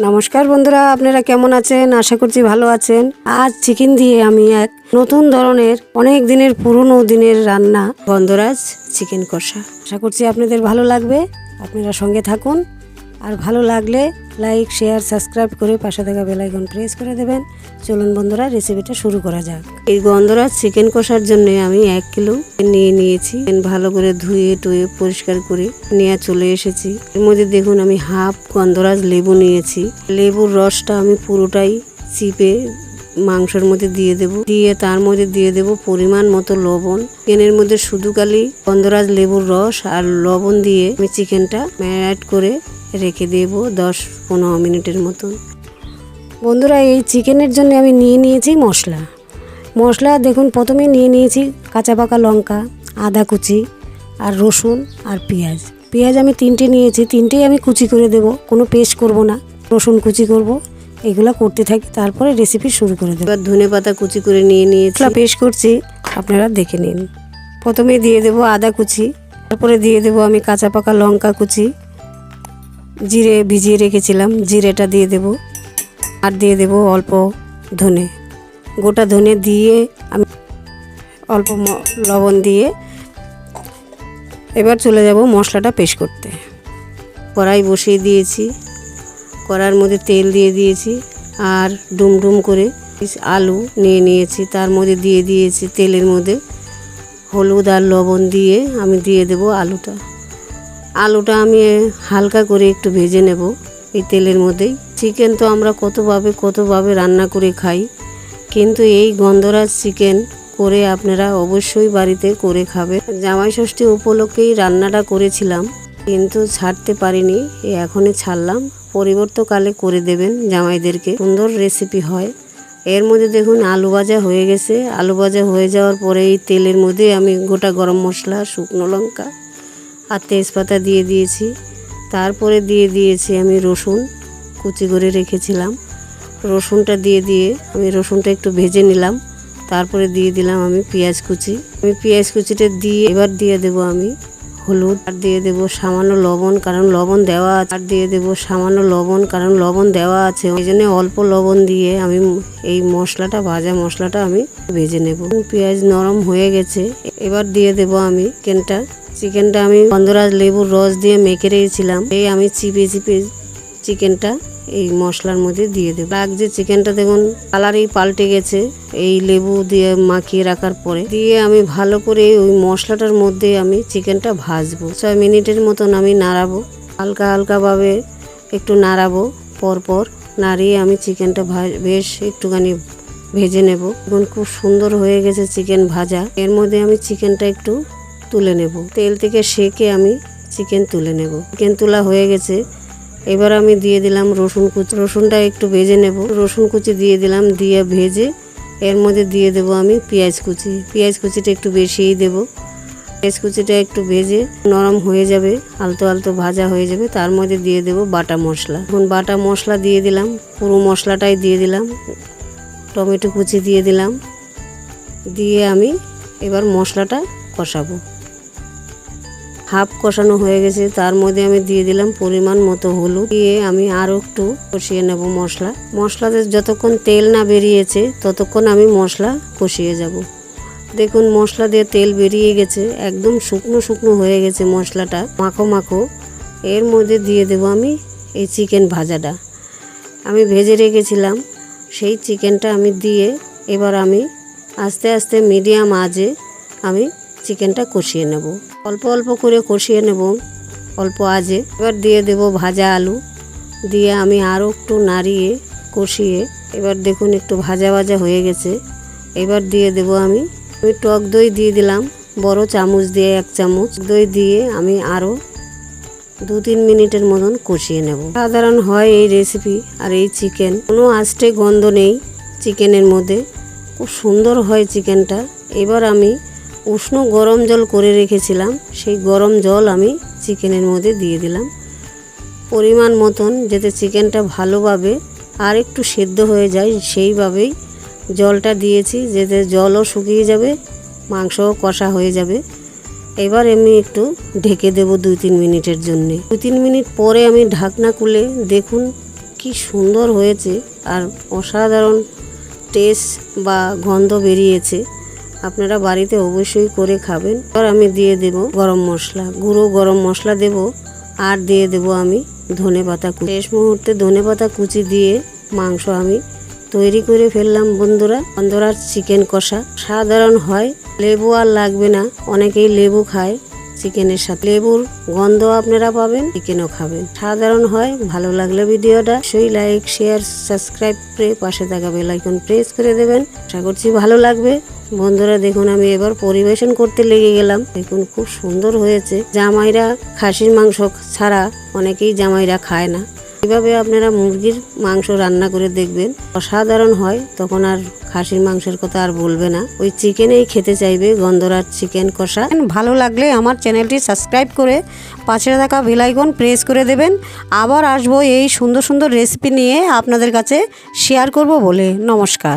নমস্কার বন্ধুরা, আপনারা কেমন আছেন? আশা করছি ভালো আছেন। আজ চিকেন দিয়ে আমি এক নতুন ধরনের, অনেক দিনের পুরনো দিনের রান্না গন্ধরাজ চিকেন কষা। আশা করছি আপনাদের ভালো লাগবে। আপনারা সঙ্গে থাকুন। আর ভালো লাগলে লাইক শেয়ার সাবস্ক্রাইব করে পাশে থাকা বেলাইকন প্রেস করে দেবেন। চলুন বন্ধুরা রেসিপিটা শুরু করা যাক। এই গন্ধরাজ চিকেন কষার জন্য আমি এক কিলো নিয়ে নিয়েছি। ভালো করে ধুয়ে, টুয়ে, পরিষ্কার করে নিয়ে চলে এসেছি। এর মধ্যে দেখুন, আমি হাফ গন্ধরাজ লেবু নিয়েছি। লেবুর রসটা আমি পুরোটাই চিপে মাংসের মধ্যে দিয়ে দেব। দিয়ে তার মধ্যে দিয়ে দেব পরিমাণ মতো লবণ। চিকেনের মধ্যে শুধু কালি গন্ধরাজ লেবুর রস আর লবণ দিয়ে আমি চিকেনটা ম্যারিনেট করে রেখে দেব দশ পনেরো মিনিটের মতন। বন্ধুরা এই চিকেনের জন্য আমি নিয়ে নিয়েছি মশলা। মশলা দেখুন প্রথমে নিয়ে নিয়েছি কাঁচা পাকা লঙ্কা আদা কুচি আর রসুন আর পেঁয়াজ। পেঁয়াজ আমি তিনটে নিয়েছি তিনটেই আমি কুচি করে দেব কোনো পেস্ট করব না। রসুন কুচি করব এগুলো করতে থাকি তারপরে রেসিপি শুরু করে দেবো। এবার ধনে পাতা কুচি করে নিয়ে নিয়েছি। পেস্ট করছি আপনারা দেখে নিন। প্রথমে দিয়ে দেব আদা কুচি তারপরে দিয়ে দেব আমি কাঁচা পাকা লঙ্কা কুচি। জিরে ভিজিয়ে রেখেছিলাম, জিরেটা দিয়ে দেব। আর দিয়ে দেব অল্প ধনে। গোটা ধনে দিয়ে আমি অল্প লবণ দিয়ে এবার চলে যাব মশলাটা পেশ করতে। কড়াই বসিয়ে দিয়েছি, কড়ার মধ্যে তেল দিয়ে দিয়েছি আর ডুম ডুম করে আলু নিয়ে নিয়েছি। তার মধ্যে দিয়ে দিয়েছি তেলের মধ্যে হলুদ আর লবণ দিয়ে আমি দিয়ে দেব আলুটা। আলুটা আমি হালকা করে একটু ভেজে নেব এই তেলের মধ্যেই। চিকেন তো আমরা কতভাবে কতভাবে রান্না করে খাই, কিন্তু এই গন্ধরাজ চিকেন করে আপনারা অবশ্যই বাড়িতে করে খাবেন। জামাই ষষ্ঠী উপলক্ষেই রান্নাটা করেছিলাম, কিন্তু ছাড়তে পারিনি, এখনই ছাড়লাম। পরিবর্তকালে করে দেবেন জামাইদেরকে, সুন্দর রেসিপি হয়। এর মধ্যে দেখুন, আলু ভাজা হয়ে গেছে। আলু ভাজা হয়ে যাওয়ার পরে এই তেলের মধ্যে আমি গোটা গরম মশলা, শুকনো লঙ্কা আর তেজপাতা দিয়ে দিয়েছি। তারপরে দিয়ে দিয়েছি আমি রসুন, কুচি করে রেখেছিলাম। রসুনটা দিয়ে দিয়ে আমি রসুনটা একটু ভেজে নিলাম। তারপরে দিয়ে দিলাম আমি পেঁয়াজ কুচি। আমি পেঁয়াজ কুচিটা দিয়ে এবার দিয়ে দেব আমি। হলুদ, আর দিয়ে দেবো সামান্য লবণ, কারণ লবণ দেওয়া আছে। আর দিয়ে দেবো সামান্য লবণ, কারণ লবণ দেওয়া আছে। ওই জন্য অল্প লবণ দিয়ে আমি এই মশলাটা, ভাজা মশলাটা আমি ভেজে নেব। পেঁয়াজ নরম হয়ে গেছে। এবার দিয়ে দেব আমি চিকেনটা। চিকেনটা আমি গন্ধরাজ লেবুর রস দিয়ে মেখে রেখেছিলাম। এই আমি চিপে চিপে চিকেনটা এই মশলার মধ্যে দিয়ে দেবো। আগ যে চিকেনটা দেখুন, কালারই পাল্টে গেছে। এই লেবু দিয়ে মাখিয়ে রাখার পরে দিয়ে আমি ভালো করে ওই মশলাটার মধ্যে আমি চিকেনটা ভাজবো। ছয় মিনিটের মতন আমি নাড়াবো। হালকা হালকাভাবে একটু নাড়াবো। পরপর নাড়িয়ে আমি চিকেনটা বেশ একটুখানি ভেজে নেব। এখন খুব সুন্দর হয়ে গেছে চিকেন ভাজা। এর মধ্যে আমি চিকেনটা একটু তুলে নেব। তেল থেকে সেকে আমি চিকেন তুলে নেব। চিকেন তোলা হয়ে গেছে। এবার আমি দিয়ে দিলাম রসুন কুচি রসুনটা একটু ভেজে নেব। রসুন কুচি দিয়ে দিলাম, দিয়ে ভেজে এর মধ্যে দিয়ে দেব আমি পেঁয়াজ কুচি। পেঁয়াজ কুচিটা একটু বেশিই দেব। পেঁয়াজ কুচিটা একটু ভেজে নরম হয়ে যাবে, আলতো আলতো ভাজা হয়ে যাবে। তার মধ্যে দিয়ে দেব বাটা মশলা। এখন বাটা মশলা দিয়ে দিলাম, পুরো মশলাটাই দিয়ে দিলাম, টমেটো কুচি দিয়ে দিলাম। দিয়ে আমি এবার মশলাটা কষাবো। হাফ কষানো হয়ে গেছে। তার মধ্যে আমি দিয়ে দিলাম পরিমাণ মতো হলুদ। দিয়ে আমি আরও একটু কষিয়ে নেব মশলা। মশলাতে যতক্ষণ তেল না বেরিয়েছে, ততক্ষণ আমি মশলা কষিয়ে যাব। দেখুন, মশলা দিয়ে তেল বেরিয়ে গেছে। একদম শুকনো শুকনো হয়ে গেছে মশলাটা। মাখো মাখো। এর মধ্যে দিয়ে দেব আমি এই চিকেন ভাজাটা। আমি ভেজে রেখেছিলাম। সেই চিকেনটা আমি দিয়ে এবার আমি আস্তে আস্তে মিডিয়াম আজে আমি চিকেনটা কষিয়ে নেব। অল্প অল্প করে কষিয়ে নেব। অল্প আজে এবার দিয়ে দেব ভাজা আলু। দিয়ে আমি আরও একটু নাড়িয়ে কষিয়ে, এবার দেখুন একটু ভাজা ভাজা হয়ে গেছে। এবার দিয়ে দেব আমি আমি টক দই দিয়ে দিলাম, বড় চামচ দিয়ে এক চামচ। দই দিয়ে আমি আরও দু তিন মিনিটের মতন কষিয়ে নেব। সাধারণ হয় এই রেসিপি আর এই চিকেন কোনো আস্তে গন্ধ নেই চিকেনের মধ্যে। খুব সুন্দর হয় চিকেনটা এবার আমি উষ্ণ গরম জল করে রেখেছিলাম। সেই গরম জল আমি চিকেনের মধ্যে দিয়ে দিলাম। পরিমাণ মতন যাতে চিকেনটা ভালোভাবে আর একটু সেদ্ধ হয়ে যায়, সেইভাবেই জলটা দিয়েছি, যাতে জলও শুকিয়ে যাবে, মাংসও কষা হয়ে যাবে। এবার আমি একটু ঢেকে দেব দুই তিন মিনিটের জন্যে। দুই তিন মিনিট পরে আমি ঢাকনা খুলে দেখুন কি সুন্দর হয়েছে আর অসাধারণ টেস্ট বা গন্ধ বেরিয়েছে। আপনারা বাড়িতে অবশ্যই করে খাবেন। এবার আমি দিয়ে দেব গরম মশলা। গুঁড়ো গরম মশলা দেব আর দিয়ে দেব আমি ধনে পাতা কুচি। শেষ মুহূর্তে ধনে পাতা কুচি দিয়ে মাংস আমি তৈরি করে ফেললাম বন্ধুরা। বন্ধুরা চিকেন কষা সাধারণ হয়। লেবু আর লাগবে না। অনেকেই লেবু খায়। চিকেনের সাথে লেবুর গন্ধ আপনারা পাবেন, চিকেনও খাবেন। সাধারণ হয়, ভালো লাগলে ভিডিওটা সেই লাইক শেয়ার সাবস্ক্রাইব করে পাশে থাকা বেল আইকন প্রেস করে দেবেন। আশা করছি ভালো লাগবে। বন্ধুরা, দেখুন আমি এবার পরিবেশন করতে লেগে গেলাম। দেখুন খুব সুন্দর হয়েছে। জামাইরা খাসির মাংস ছাড়া অনেকেই জামাইরা খায় না। এভাবে আপনারা মুরগির মাংস রান্না করে দেখবেন। অসাধারণ হয়, তখন আর খাসির মাংসের কথা আর বলবে না। ওই চিকেনেই খেতে চাইবে গন্ধরার চিকেন কষা। ভালো লাগলে আমার চ্যানেলটি সাবস্ক্রাইব করে পাশে থাকা বেলাইকন প্রেস করে দেবেন। আবার আসব এই সুন্দর সুন্দর রেসিপি নিয়ে আপনাদের কাছে শেয়ার করব বলে। নমস্কার।